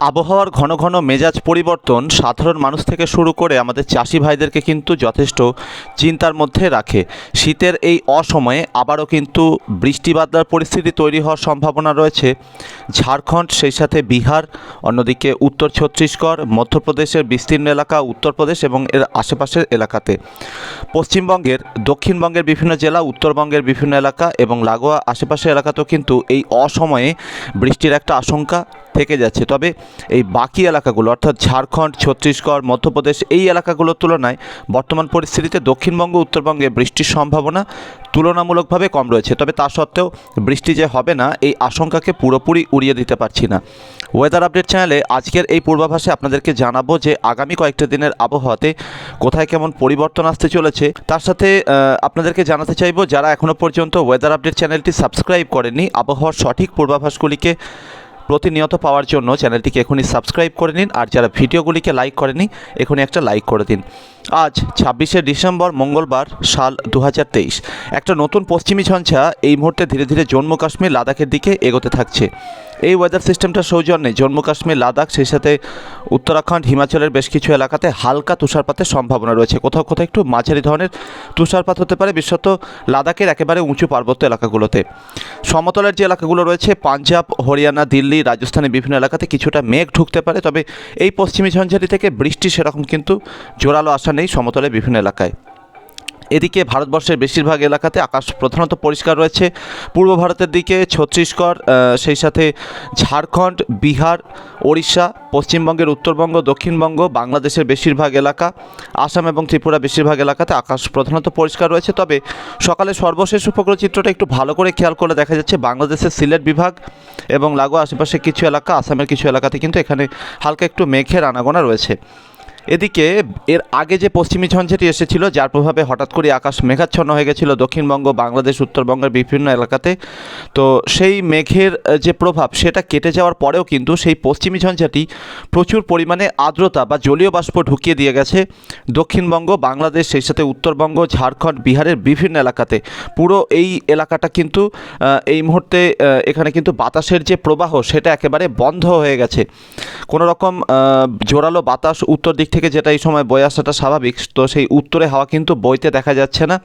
আবহাওয়ার ঘন ঘন মেজাজ পরিবর্তন সাধারণ মানুষ থেকে শুরু করে আমাদের চাষি ভাইদেরকে কিন্তু যথেষ্ট চিন্তার মধ্যে রাখে। শীতের এই অসময়ে আবারও কিন্তু বৃষ্টি বাদলার পরিস্থিতি তৈরি হওয়ার সম্ভাবনা রয়েছে। ঝাড়খণ্ড, সেই সাথে বিহার, অন্যদিকে উত্তর ছত্তিশগড়, মধ্যপ্রদেশের বিস্তীর্ণ এলাকা, উত্তরপ্রদেশ এবং এর আশেপাশের এলাকাতে। পশ্চিমবঙ্গের, দক্ষিণবঙ্গের বিভিন্ন জেলা, উত্তরবঙ্গের বিভিন্ন এলাকা এবং লাগোয়া আশেপাশের এলাকাতেও কিন্তু এই অসময়ে বৃষ্টির একটা আশঙ্কা থেকে যাচ্ছে। তবে এই বাকি এলাকাগুলো, অর্থাৎ ঝাড়খণ্ড, ছত্তিশগড়, মধ্যপ্রদেশ, এই এলাকাগুলোর তুলনায় বর্তমান পরিস্থিতিতে দক্ষিণবঙ্গ, উত্তরবঙ্গে বৃষ্টির সম্ভাবনা তুলনামূলকভাবে কম রয়েছে। তবে তা সত্ত্বেও বৃষ্টি যে হবে না, এই আশঙ্কাকে পুরোপুরি উড়িয়ে দিতে পারছি না। ওয়েদার আপডেট চ্যানেলে আজকের এই পূর্বাভাসে আপনাদেরকে জানাব যে আগামী কয়েকটা দিনের আবহাওয়াতে কোথায় কেমন পরিবর্তন আসতে চলেছে। তার সাথে আপনাদেরকে জানাতে চাইব, যারা এখনও পর্যন্ত ওয়েদার আপডেট চ্যানেলটি সাবস্ক্রাইব করেনি আবহাওয়ার সঠিক পূর্বাভাসগুলিকে প্রতিনিয়ত পাওয়ার জন্য চ্যানেলটিকে এখনই সাবস্ক্রাইব করে নিন আর যারা ভিডিওগুলিকে লাইক করেনি, এখনই একটা লাইক করে দিন। আজ ছাব্বিশে ডিসেম্বর মঙ্গলবার সাল দু হাজার তেইশ। একটা নতুন পশ্চিমী ঝঞ্ঝা এই মুহূর্তে ধীরে ধীরে জম্মু কাশ্মীর লাদাখের দিকে এগোতে থাকছে। এই ওয়েদার সিস্টেমটা সৌজন্যে জম্মু কাশ্মীর, লাদাখ, সেই সাথে উত্তরাখণ্ড, হিমাচলের বেশ কিছু এলাকাতে হালকা তুষারপাতের সম্ভাবনা রয়েছে। কোথাও কোথাও একটু মাঝারি ধরনের তুষারপাত হতে পারে, বিশেষত লাদাখের একেবারে উঁচু পার্বত্য এলাকাগুলোতে। সমতলের যে এলাকাগুলো রয়েছে, পাঞ্জাব, হরিয়ানা, দিল্লি, রাজস্থানের বিভিন্ন এলাকাতে কিছুটা মেঘ ঢুকতে পারে, তবে এই পশ্চিমী ঝঞ্ঝাটি থেকে বৃষ্টি সেরকম কিন্তু জোরালো আসা নেই সমতলের বিভিন্ন এলাকায়। এদিকে ভারতবর্ষের বেশিরভাগ এলাকাতে আকাশ প্রধানত পরিষ্কার রয়েছে। পূর্ব ভারতের দিকে ছত্তিশগড় সেই সাথে ঝাড়খণ্ড, বিহার, ওড়িশা, পশ্চিমবঙ্গের উত্তরবঙ্গ, দক্ষিণবঙ্গ, বাংলাদেশের বেশিরভাগ এলাকা, আসাম এবং ত্রিপুরা বেশিরভাগ এলাকাতে আকাশ প্রধানত পরিষ্কার রয়েছে। তবে সকালে সর্বশেষ উপগ্রহ চিত্রটা একটু ভালো করে খেয়াল করলে দেখা যাচ্ছে বাংলাদেশের সিলেট বিভাগ এবং লাগোয়া আশেপাশে কিছু এলাকা, আসামের কিছু এলাকাতে কিন্তু এখানে হালকা একটু মেঘের আনাগোনা রয়েছে। এদিকে এর আগে যে পশ্চিমী ঝঞ্ঝাটি এসেছিল, যার প্রভাবে হঠাৎ করে আকাশ মেঘাচ্ছন্ন হয়ে গেছিল। দক্ষিণবঙ্গ, বাংলাদেশ, উত্তরবঙ্গের বিভিন্ন এলাকাতে। তো সেই মেঘের যে প্রভাব, সেটা কেটে যাওয়ার পরেও কিন্তু সেই পশ্চিমী ঝঞ্ঝাটি প্রচুর পরিমাণে আর্দ্রতা বা জলীয় বাষ্প ঢুকিয়ে দিয়ে গেছে। দক্ষিণবঙ্গ, বাংলাদেশ, সেই সাথে উত্তরবঙ্গ, ঝাড়খণ্ড, বিহারের বিভিন্ন এলাকাতে। পুরো এই এলাকাটা কিন্তু এই মুহূর্তে এখানে কিন্তু বাতাসের যে প্রবাহ, সেটা একেবারে বন্ধ হয়ে গেছে। কোনো রকম জোরালো বাতাস উত্তর দিক থেকে যেটা এই সময় বয়ে আসাটা স্বাভাবিক, তো সেই উত্তরে হাওয়া কিন্তু বইতে দেখা যাচ্ছে না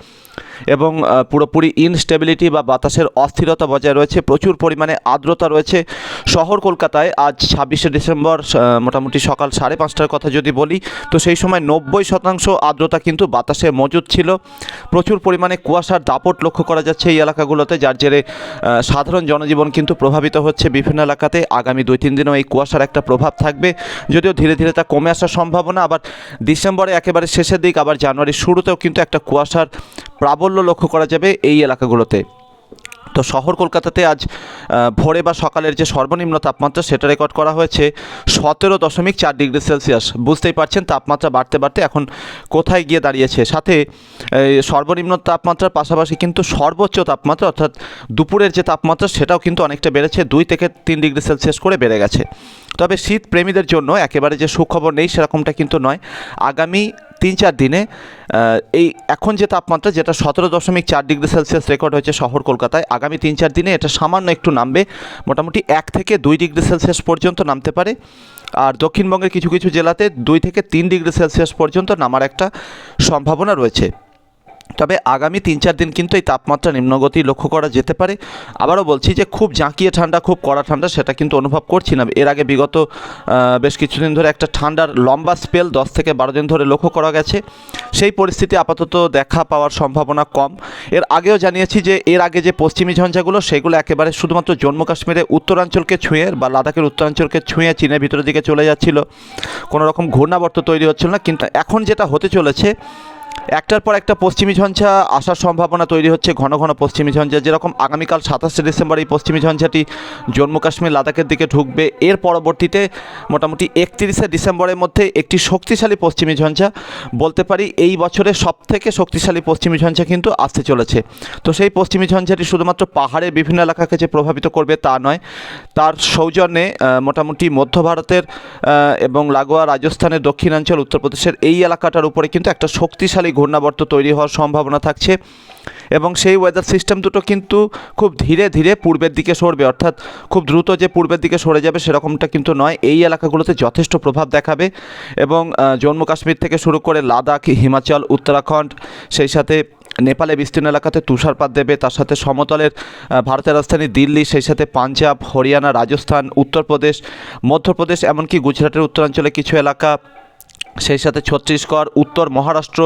এবং পুরোপুরি ইনস্টেবিলিটি বা বাতাসের অস্থিরতা বজায় রয়েছে, প্রচুর পরিমাণে আর্দ্রতা রয়েছে। শহর কলকাতায় আজ ছাব্বিশে ডিসেম্বর মোটামুটি সকাল সাড়ে পাঁচটার কথা যদি বলি, তো সেই সময় নব্বই শতাংশ আর্দ্রতা কিন্তু বাতাসে মজুদ ছিল। প্রচুর পরিমাণে কুয়াশার দাপট লক্ষ্য করা যাচ্ছে এই এলাকাগুলোতে, যার জেরে সাধারণ জনজীবন কিন্তু প্রভাবিত হচ্ছে বিভিন্ন এলাকাতে। আগামী দুই তিন দিনেও এই কুয়াশার একটা প্রভাব থাকবে, যদিও ধীরে ধীরে তা কমে আসার সম্ভাবনা আবার ডিসেম্বরে একেবারে শেষের দিক, আবার জানুয়ারির শুরুতেও কিন্তু একটা কুয়াশার প্রাবল্য লক্ষ্য করা যাবে এই এলাকাগুলোতে। তো শহর কলকাতাতে আজ ভোরে বা সকালের যে সর্বনিম্ন তাপমাত্রা সেটা রেকর্ড করা হয়েছে সতেরো দশমিক চার ডিগ্রি সেলসিয়াস। বুঝতেই পারছেন তাপমাত্রা বাড়তে বাড়তে এখন কোথায় গিয়ে দাঁড়িয়েছে। সাথে সর্বনিম্ন তাপমাত্রার পাশাপাশি কিন্তু সর্বোচ্চ তাপমাত্রা অর্থাৎ দুপুরের যে তাপমাত্রা সেটাও কিন্তু অনেকটা বেড়েছে, দুই থেকে তিন ডিগ্রি সেলসিয়াস করে বেড়ে গেছে। তবে শীত প্রেমীদের জন্য একেবারে যে সুখবর নেই সেরকমটা কিন্তু নয়। আগামী তিন চার দিনে এই এখন যে তাপমাত্রা, যেটা সতেরো দশমিক চার ডিগ্রি সেলসিয়াস রেকর্ড হয়েছে শহর কলকাতায়, আগামী তিন চার দিনে এটা সামান্য একটু নামবে। মোটামুটি এক থেকে দুই ডিগ্রি সেলসিয়াস পর্যন্ত নামতে পারে। আর দক্ষিণবঙ্গের কিছু কিছু জেলাতে দুই থেকে তিন ডিগ্রি সেলসিয়াস পর্যন্ত নামার একটা সম্ভাবনা রয়েছে। তবে আগামী তিন চার দিন কিন্তু এই তাপমাত্রা নিম্নগতি লক্ষ্য করা যেতে পারে। আবারও বলছি যে খুব জাঁকিয়ে ঠান্ডা, খুব কড়া ঠান্ডা সেটা কিন্তু অনুভব করছি না। এর আগে বিগত বেশ কিছুদিন ধরে একটা ঠান্ডার লম্বা স্পেল দশ থেকে বারো দিন ধরে লক্ষ্য করা গেছে। সেই পরিস্থিতি আপাতত দেখা পাওয়ার সম্ভাবনা কম। এর আগেও জানিয়েছি যে এর আগে যে পশ্চিমী ঝঞ্ঝাগুলো, সেগুলো একেবারে শুধুমাত্র জম্মু কাশ্মীরে উত্তরাঞ্চলকে ছুঁয়ে বা লাদাখের উত্তরাঞ্চলকে ছুঁয়ে চীনের ভিতরের দিকে চলে যাচ্ছিল। কোনো রকম ঘূর্ণাবর্ত তৈরি হচ্ছিল না। কিন্তু এখন যেটা হতে চলেছে একটার পর একটা পশ্চিমী ঝঞ্ঝা আসার সম্ভাবনা তৈরি হচ্ছে, ঘন ঘন পশ্চিমী ঝঞ্ঝা। যেরকম আগামীকাল সাতাশে ডিসেম্বর এই পশ্চিমী ঝঞ্ঝাটি জম্মু কাশ্মীর লাদাখের দিকে ঢুকবে। এর পরবর্তীতে মোটামুটি একত্রিশে ডিসেম্বরের মধ্যে একটি শক্তিশালী পশ্চিমী ঝঞ্ঝা। বলতে পারি এই বছরের সবথেকে শক্তিশালী পশ্চিমী ঝঞ্ঝা কিন্তু আসতে চলেছে। তো সেই পশ্চিমী ঝঞ্ঝাটি শুধুমাত্র পাহাড়ের বিভিন্ন এলাকাকে যে প্রভাবিত করবে তা নয়, তার সৌজন্যে মোটামুটি মধ্য ভারতের এবং লাগোয়া রাজস্থানের, দক্ষিণাঞ্চল, উত্তরপ্রদেশের এই এলাকাটার উপরে কিন্তু একটা শক্তিশালী ঘূর্ণাবর্ত তৈরি হওয়ার সম্ভাবনা থাকছে এবং সেই ওয়েদার সিস্টেম দুটো কিন্তু খুব ধীরে ধীরে পূর্বের দিকে সরবে। অর্থাৎ খুব দ্রুত যে পূর্বের দিকে সরে যাবে সেরকমটা কিন্তু নয়। এই এলাকাগুলোতে যথেষ্ট প্রভাব দেখাবে এবং জম্মু কাশ্মীর থেকে শুরু করে লাদাখ, হিমাচল, উত্তরাখণ্ড, সেই সাথে নেপালে বিস্তীর্ণ এলাকাতে তুষারপাত দেবে। তার সাথে সমতলের ভারতের রাজধানী দিল্লি, সেই সাথে পাঞ্জাব, হরিয়ানা, রাজস্থান, উত্তরপ্রদেশ, মধ্যপ্রদেশ, এমনকি গুজরাটের উত্তরাঞ্চলে কিছু এলাকা সেই সাথে ছত্তিশগড়, উত্তর মহারাষ্ট্র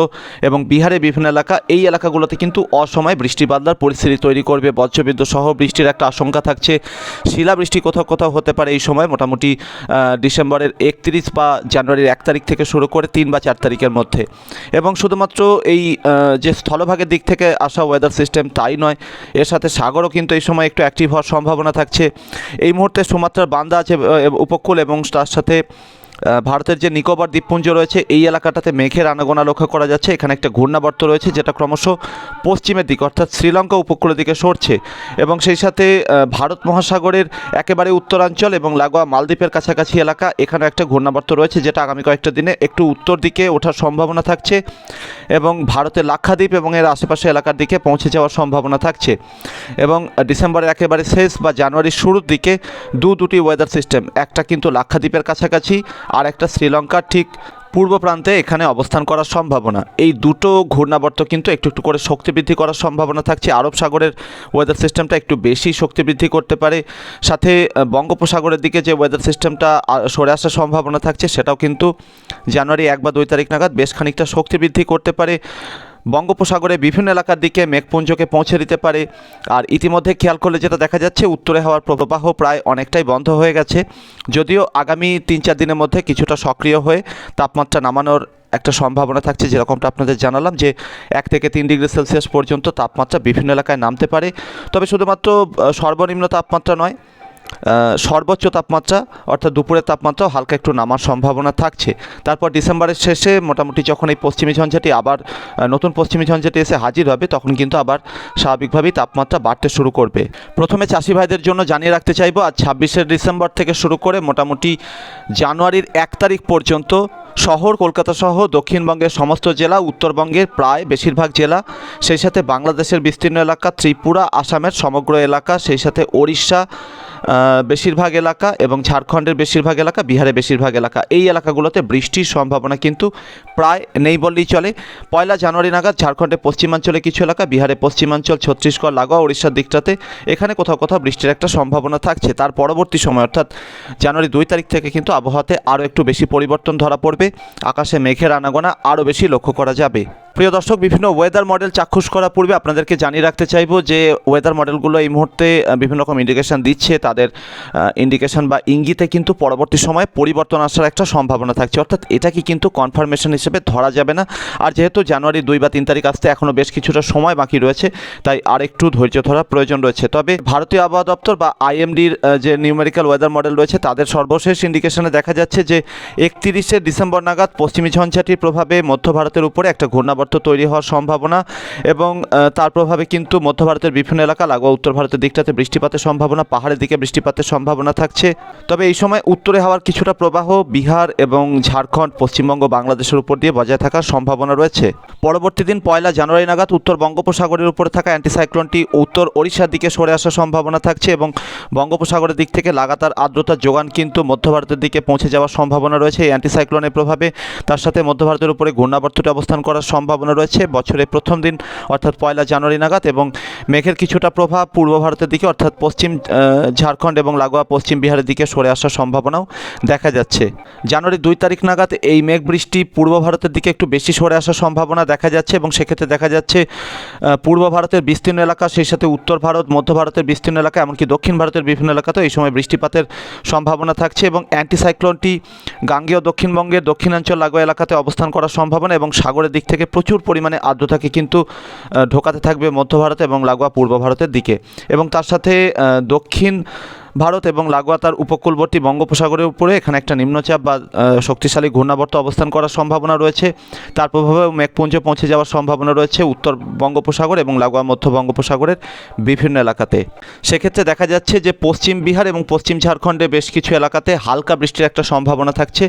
এবং বিহারের বিভিন্ন এলাকা, এই এলাকাগুলোতে কিন্তু অসময়ে বৃষ্টি বাদলার পরিস্থিতি তৈরি করবে। বজ্রবিদ্যুৎ সহ বৃষ্টির একটা আশঙ্কা থাকছে। শিলাবৃষ্টি কোথাও কোথাও হতে পারে এই সময়। মোটামুটি ডিসেম্বরের একত্রিশ বা জানুয়ারির এক তারিখ থেকে শুরু করে তিন বা চার তারিখের মধ্যে। এবং শুধুমাত্র এই যে স্থলভাগের দিক থেকে আসা ওয়েদার সিস্টেম তাই নয়, এর সাথে সাগরও কিন্তু এই সময় একটু অ্যাক্টিভ হওয়ার সম্ভাবনা থাকছে। এই মুহূর্তে সুমাত্রার বান্দা আছে উপকূল এবং তার সাথে ভারতের যে নিকোবর দ্বীপপুঞ্জ রয়েছে, এই এলাকাটাতে মেঘের আনাগোনা লক্ষ্য করা যাচ্ছে। এখানে একটা ঘূর্ণাবর্ত রয়েছে, যেটা ক্রমশ পশ্চিমের দিকে, অর্থাৎ শ্রীলঙ্কা উপকূলের দিকে সরছে। এবং সেই সাথে ভারত মহাসাগরের একেবারে উত্তরাঞ্চল এবং লাগোয়া মালদ্বীপের কাছাকাছি এলাকা এখানে একটা ঘূর্ণাবর্ত রয়েছে, যেটা আগামী কয়েকটা দিনে একটু উত্তর দিকে ওঠার সম্ভাবনা থাকছে এবং ভারতের লাক্ষাদ্বীপ এবং এর আশেপাশে এলাকার দিকে পৌঁছে যাওয়ার সম্ভাবনা থাকছে। এবং ডিসেম্বরের একেবারে শেষ বা জানুয়ারির শুরুর দিকে দু দুটি ওয়েদার সিস্টেম একটা কিন্তু লাক্ষাদ্বীপের কাছাকাছি আর একটা শ্রীলঙ্কার ঠিক পূর্ব প্রান্তে এখানে অবস্থান করার সম্ভাবনা। এই দুটো ঘূর্ণাবর্ত কিন্তু একটু একটু করে শক্তি বৃদ্ধি করার সম্ভাবনা থাকছে। আরব সাগরের ওয়েদার সিস্টেমটা একটু বেশি শক্তি বৃদ্ধি করতে পারে। সাথে বঙ্গোপসাগরের দিকে যে ওয়েদার সিস্টেমটা সরে আসার সম্ভাবনা থাকছে, সেটাও কিন্তু জানুয়ারি এক বা দুই তারিখ নাগাদ বেশ খানিকটা শক্তি বৃদ্ধি করতে পারে। বঙ্গোপসাগরে বিভিন্ন এলাকার দিকে মেঘপুঞ্জকে পৌঁছে দিতে পারে। আর ইতিমধ্যে খেয়াল করলে যেটা দেখা যাচ্ছে, উত্তরে হওয়ার প্রবাহ প্রায় অনেকটাই বন্ধ হয়ে গেছে। যদিও আগামী তিন চার দিনের মধ্যে কিছুটা সক্রিয় হয়ে তাপমাত্রা নামানোর একটা সম্ভাবনা থাকছে, যেরকমটা আপনাদের জানালাম যে এক থেকে তিন ডিগ্রি সেলসিয়াস পর্যন্ত তাপমাত্রা বিভিন্ন এলাকায় নামতে পারে। তবে শুধুমাত্র সর্বনিম্ন তাপমাত্রা নয় সর্বোচ্চ তাপমাত্রা, অর্থাৎ দুপুরের তাপমাত্রাও হালকা একটু নামার সম্ভাবনা থাকছে। তারপর ডিসেম্বরের শেষে মোটামুটি যখন এই পশ্চিমী ঝঞ্ঝাটি আবার নতুন পশ্চিমী ঝঞ্ঝাটি এসে হাজির হবে, তখন কিন্তু আবার স্বাভাবিকভাবেই তাপমাত্রা বাড়তে শুরু করবে। প্রথমে চাষি ভাইদের জন্য জানিয়ে রাখতে চাইব, আজ ছাব্বিশে ডিসেম্বর থেকে শুরু করে মোটামুটি জানুয়ারির এক তারিখ পর্যন্ত শহর, কলকাতা সহ দক্ষিণবঙ্গের সমস্ত জেলা, উত্তরবঙ্গের প্রায় বেশিরভাগ জেলা, সেই সাথে বাংলাদেশের বিস্তীর্ণ এলাকা, ত্রিপুরা, আসামের সমগ্র এলাকা, সেই সাথে ওড়িশা বেশিরভাগ এলাকা এবং ঝাড়খণ্ডের বেশিরভাগ এলাকা, বিহারের বেশিরভাগ এলাকা, এই এলাকাগুলোতে বৃষ্টির সম্ভাবনা কিন্তু প্রায় নেই বললেই চলে। পয়লা জানুয়ারি নাগাদ ঝাড়খণ্ডের পশ্চিমাঞ্চলে কিছু এলাকা, বিহারের পশ্চিমাঞ্চল, ছত্তিশগড়, লাগোয়া উড়িষ্যার দিকটাতে এখানে কোথাও কোথাও বৃষ্টির একটা সম্ভাবনা থাকছে। তার পরবর্তী সময়, অর্থাৎ জানুয়ারি দুই তারিখ থেকে কিন্তু আবহাওয়াতে আরও একটু বেশি পরিবর্তন ধরা পড়বে। আকাশে মেঘের আনাগোনা আরও বেশি লক্ষ্য করা যাবে। প্রিয় দর্শক, বিভিন্ন ওয়েদার মডেল চাক্ষুষ করার পূর্বে আপনাদেরকে জানিয়ে রাখতে চাইব যে ওয়েদার মডেলগুলো এই মুহূর্তে বিভিন্ন রকম ইন্ডিকেশন দিচ্ছে। তাদের ইন্ডিকেশন বা ইঙ্গিতে কিন্তু পরবর্তী সময়ে পরিবর্তন আসার একটা সম্ভাবনা থাকছে। অর্থাৎ এটা কি কিন্তু কনফার্মেশন হিসেবে ধরা যাবে না। আর যেহেতু জানুয়ারি দুই বা তিন তারিখ আসতে এখনও বেশ কিছুটা সময় বাকি রয়েছে, তাই আর একটু ধৈর্য ধরার প্রয়োজন রয়েছে। তবে ভারতীয় আবহাওয়া দপ্তর বা আইএমডির যে নিউমেরিক্যাল ওয়েদার মডেল রয়েছে, তাদের সর্বশেষ ইন্ডিকেশনে দেখা যাচ্ছে যে একত্রিশে ডিসেম্বর নাগাদ পশ্চিমী ঝঞ্ঝাটির প্রভাবে মধ্য ভারতের উপরে একটা ঘূর্ণাবর্ত তৈরি হওয়ার সম্ভাবনা এবং তার প্রভাবে কিন্তু মধ্য ভারতের বিভিন্ন এলাকা, লাগোয়া উত্তর ভারতের দিকটাতে বৃষ্টিপাতের সম্ভাবনা, পাহাড়ের দিকে বৃষ্টিপাতের সম্ভাবনা থাকছে। তবে এই সময় উত্তরে হওয়ার কিছুটা প্রবাহ, বিহার এবং ঝাড়খণ্ড, পশ্চিমবঙ্গ, বাংলাদেশের উপর দিয়ে বজায় থাকার সম্ভাবনা রয়েছে। পরবর্তী দিন পয়লা জানুয়ারি নাগাদ উত্তর বঙ্গোপসাগরের উপরে থাকা অ্যান্টিসাইক্লোনটি উত্তর ওড়িশার দিকে সরে আসার সম্ভাবনা থাকছে এবং বঙ্গোপসাগরের দিক থেকে লাগাতার আর্দ্রতার যোগান কিন্তু মধ্য ভারতের দিকে পৌঁছে যাওয়ার সম্ভাবনা রয়েছে। এই অ্যান্টিসাইক্লোনের প্রভাবে তার সাথে মধ্য ভারতের উপরে ঘূর্ণাবর্তটি অবস্থান করার সম্ভাবনা রয়েছে। বছরের প্রথম দিন, অর্থাৎ পয়লা জানুয়ারি নাগাদ এবং মেঘের কিছুটা প্রভাব পূর্ব ভারতের দিকে, অর্থাৎ পশ্চিম ঝাড়খণ্ড এবং লাগোয়া পশ্চিম বিহারের দিকে সরে আসার সম্ভাবনাও দেখা যাচ্ছে। জানুয়ারি দুই তারিখ নাগাদ এই মেঘ বৃষ্টি পূর্ব ভারতের দিকে একটু বেশি সরে আসার সম্ভাবনা দেখা যাচ্ছে এবং সেক্ষেত্রে দেখা যাচ্ছে পূর্ব ভারতের বিস্তীর্ণ এলাকা, সেই সাথে উত্তর ভারত, মধ্য ভারতের বিস্তীর্ণ এলাকা, এমনকি দক্ষিণ ভারতের বিভিন্ন এলাকাতেও এই সময় বৃষ্টিপাতের সম্ভাবনা থাকছে এবং অ্যান্টিসাইক্লোনটি গাঙ্গেয় দক্ষিণবঙ্গের দক্ষিণাঞ্চল লাগোয়া এলাকাতে অবস্থান করার সম্ভাবনা এবং সাগরের দিক থেকে প্রচুর পরিমাণে আর্দ্রতাকে কিন্তু ঢোকাতে থাকবে মধ্য ভারত এবং লাগোয়া পূর্ব ভারতের দিকে। এবং তার সাথে দক্ষিণ ভারত এবং লাগোয়া তার উপকূলবর্তী বঙ্গোপসাগরের উপরে এখানে একটা নিম্নচাপ বা শক্তিশালী ঘূর্ণাবর্ত অবস্থান করার সম্ভাবনা রয়েছে। তার প্রভাবে মেঘপুঞ্জে পৌঁছে যাওয়ার সম্ভাবনা রয়েছে উত্তর বঙ্গোপসাগর এবং লাগোয়া মধ্য বঙ্গোপসাগরের বিভিন্ন এলাকাতে। সেক্ষেত্রে দেখা যাচ্ছে যে পশ্চিম বিহার এবং পশ্চিম ঝাড়খণ্ডে বেশ কিছু এলাকাতে হালকা বৃষ্টির একটা সম্ভাবনা থাকছে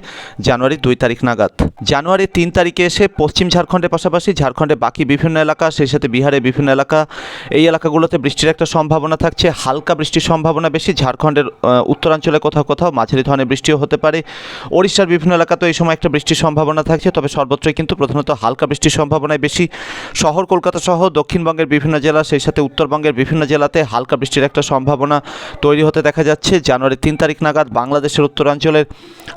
জানুয়ারি দুই তারিখ নাগাদ। জানুয়ারি তিন তারিখে এসে পশ্চিম ঝাড়খণ্ডের পাশাপাশি ঝাড়খণ্ডের বাকি বিভিন্ন এলাকা, সেই সাথে বিহারের বিভিন্ন এলাকা, এই এলাকাগুলোতে বৃষ্টির একটা সম্ভাবনা থাকছে। হালকা বৃষ্টির সম্ভাবনা বেশি ঝাড়খণ্ডের উত্তরাঞ্চলে কোথাও কোথাও মাঝারি ধরনের বৃষ্টিও হতে পারে। ওড়িশার বিভিন্ন এলাকাতেও এই সময় একটা বৃষ্টির সম্ভাবনা থাকছে, তবে সর্বত্রই কিন্তু প্রধানত হালকা বৃষ্টির সম্ভাবনায় বেশি। শহর কলকাতা সহ দক্ষিণবঙ্গের বিভিন্ন জেলা, সেই সাথে উত্তরবঙ্গের বিভিন্ন জেলাতে হালকা বৃষ্টির একটা সম্ভাবনা তৈরি হতে দেখা যাচ্ছে। জানুয়ারি তিন তারিখ নাগাদ বাংলাদেশের উত্তরাঞ্চলের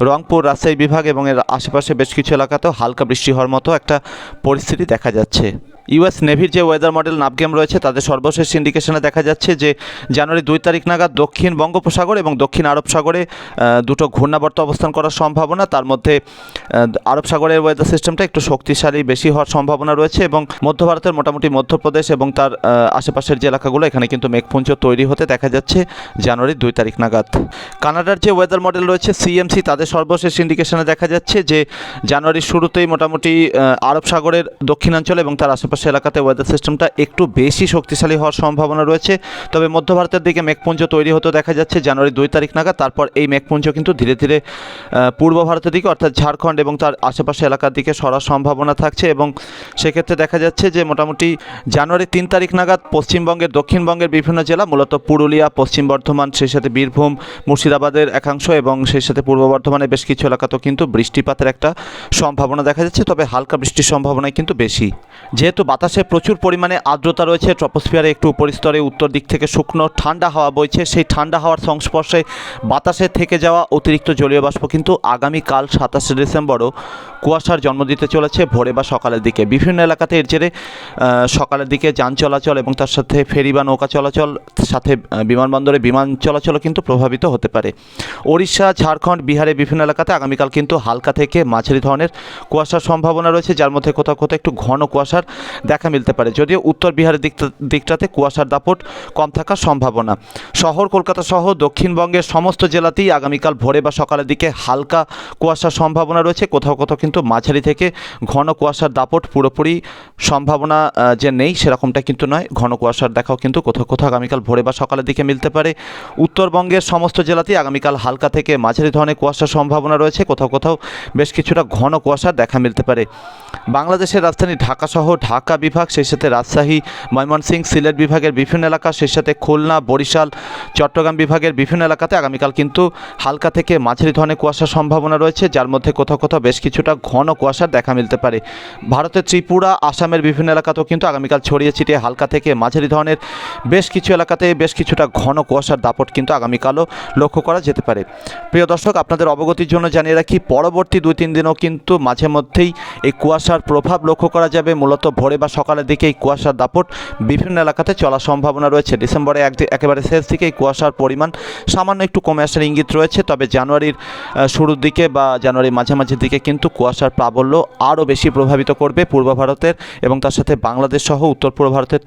রংপুর, রাজশাহী বিভাগ এবং এর আশেপাশে বেশ কিছু এলাকাতেও হালকা বৃষ্টি হওয়ার মতো একটা পরিস্থিতি দেখা যাচ্ছে। ইউএস নেভির যে ওয়েদার মডেল নাবগেম রয়েছে তাদের সর্বশেষ ইন্ডিকেশনে দেখা যাচ্ছে যে জানুয়ারি দুই তারিখ নাগাদ দক্ষিণ বঙ্গোপসাগর এবং দক্ষিণ আরব সাগরে দুটো ঘূর্ণাবর্ত অবস্থান করার সম্ভাবনা। তার মধ্যে আরব সাগরের ওয়েদার সিস্টেমটা একটু শক্তিশালী বেশি হওয়ার সম্ভাবনা রয়েছে এবং মধ্য ভারতের মোটামুটি মধ্যপ্রদেশ এবং তার আশেপাশের যে এলাকাগুলো, এখানে কিন্তু মেঘপুঞ্জ তৈরি হতে দেখা যাচ্ছে জানুয়ারি দুই তারিখ নাগাদ। কানাডার যে ওয়েদার মডেল রয়েছে সিএমসি তাদের সর্বশেষ ইন্ডিকেশনে দেখা যাচ্ছে যে জানুয়ারির শুরুতেই মোটামুটি আরব সাগরের দক্ষিণাঞ্চল এবং তার আশেপাশে এলাকাতে ওয়েদার সিস্টেমটা একটু বেশি শক্তিশালী হওয়ার সম্ভাবনা রয়েছে। তবে মধ্য ভারতের দিকে মেঘপুঞ্জ তৈরি হতে দেখা যাচ্ছে জানুয়ারি দুই তারিখ নাগাদ। তারপর এই মেঘপুঞ্জ কিন্তু ধীরে ধীরে পূর্ব ভারতের দিকে অর্থাৎ ঝাড়খণ্ড এবং তার আশেপাশে এলাকার দিকে সরার সম্ভাবনা থাকছে এবং সেক্ষেত্রে দেখা যাচ্ছে যে মোটামুটি জানুয়ারি তিন তারিখ নাগাদ পশ্চিমবঙ্গের, দক্ষিণবঙ্গের বিভিন্ন জেলা, মূলত পুরুলিয়া, পশ্চিম বর্ধমান, সেই সাথে বীরভূম, মুর্শিদাবাদের একাংশ এবং সেই সাথে পূর্ব বর্ধমানের বেশ কিছু এলাকাতেও কিন্তু বৃষ্টিপাতের একটা সম্ভাবনা দেখা যাচ্ছে। তবে হালকা বৃষ্টির সম্ভাবনাই কিন্তু বেশি। যেহেতু বাতাসে প্রচুর পরিমাণে আর্দ্রতা রয়েছে। ট্রপোস্ফিয়ারে একটু উপরিস্তরে উত্তর দিক থেকে শুকনো ঠান্ডা হাওয়া বইছে। সেই ঠান্ডা হাওয়ার সংস্পর্শে বাতাসে থেকে যাওয়া অতিরিক্ত জলীয় বাষ্প কিন্তু আগামীকাল সাতাশে ডিসেম্বরও কুয়াশার জন্ম দিতে চলেছে ভোরে বা সকালের দিকে। বিভিন্ন এলাকাতে এর জেরে সকালের দিকে যান চলাচল এবং তার সাথে ফেরি বা নৌকা চলাচল, সাথে বিমানবন্দরে বিমান চলাচলও কিন্তু প্রভাবিত হতে পারে। ওড়িশা, ঝাড়খণ্ড, বিহারে বিভিন্ন এলাকাতে আগামীকাল কিন্তু হালকা থেকে মাঝারি ধরনের কুয়াশার সম্ভাবনা রয়েছে। যার মধ্যে কোথাও কোথাও একটু ঘন কুয়াশার দেখা মিলতে পারে। যদিও উত্তর বিহারের দিকটা দিকটাতে কুয়াশার দাপট কম থাকার সম্ভাবনা। শহর কলকাতা সহ দক্ষিণবঙ্গের সমস্ত জেলাতেই আগামীকাল ভোরে বা সকালের দিকে হালকা কুয়াশার সম্ভাবনা রয়েছে। কোথাও কোথাও কিন্তু মাঝারি থেকে ঘন কুয়াশার দাপট পুরোপুরি সম্ভাবনা যে নেই সেরকমটা কিন্তু নয়। ঘন কুয়াশার দেখাও কিন্তু কোথাও কোথাও আগামীকাল ভোরে বা সকালের দিকে মিলতে পারে। উত্তরবঙ্গের সমস্ত জেলাতেই আগামীকাল হালকা থেকে মাঝারি ধরনের কুয়াশার সম্ভাবনা রয়েছে। কোথাও কোথাও বেশ কিছুটা ঘন কুয়াশার দেখা মিলতে পারে। বাংলাদেশের রাজধানী ঢাকা সহ ঢাকা বিভাগ, সেই সাথে রাজশাহী, ময়মনসিংহ, সিলেট বিভাগের বিভিন্ন এলাকা, সেই সাথে খুলনা, বরিশাল, চট্টগ্রাম বিভাগের বিভিন্ন এলাকাতে আগামীকাল কিন্তু হালকা থেকে মাঝারি ধরনের কুয়াশার সম্ভাবনা রয়েছে, যার মধ্যে কোথাও কোথাও বেশ কিছুটা ঘন কুয়াশার দেখা মিলতে পারে। ভারতের ত্রিপুরা, আসামের বিভিন্ন এলাকাতেও কিন্তু আগামীকাল ছড়িয়ে ছিটিয়ে হালকা থেকে মাঝারি ধরনের বেশ কিছু এলাকাতে বেশ কিছুটা ঘন কুয়াশার দাপট কিন্তু আগামীকালও লক্ষ্য করা যেতে পারে। প্রিয় দর্শক, আপনাদের অবগতির জন্য জানিয়ে রাখি, পরবর্তী দুই, তিন দিনও কিন্তু মাঝে মধ্যেই এই কুয়াশার প্রভাব লক্ষ্য করা যাবে, মূলত ভোরে বা সকালের দিকে এই কুয়াশার দাপট বিভিন্ন এলাকাতে চলার সম্ভাবনা রয়েছে। ডিসেম্বরে এক একেবারে শেষ দিকে এই কুয়াশার পরিমাণ সামান্য একটু কমে আসার ইঙ্গিত রয়েছে, তবে জানুয়ারির শুরুর দিকে বা জানুয়ারির মাঝামাঝির দিকে কিন্তু কুয়াশার প্রাবল্য আরও বেশি প্রভাবিত করবে পূর্ব ভারতের এবং তার সাথে বাংলাদেশ সহ উত্তর পূর্ব ভারতের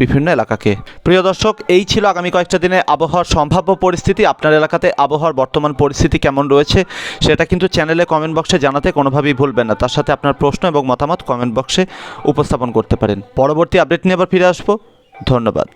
বিভিন্ন এলাকাকে। প্রিয় দর্শক, এই ছিল আগামী কয়েকটা দিনে আবহাওয়ার সম্ভাব্য পরিস্থিতি। আপনার এলাকাতে আবহাওয়ার বর্তমান পরিস্থিতি কেমন রয়েছে সেটা কিন্তু চ্যানেলে কমেন্ট বক্সে জানাতে কোনোভাবেই ভুলবেন না। তার সাথে আপনার প্রশ্ন এবং মতামত কমেন্ট বক্সে উপস্থাপন করতে পারেন। পরবর্তী আপডেট নিয়ে আবার ফিরে আসব। ধন্যবাদ।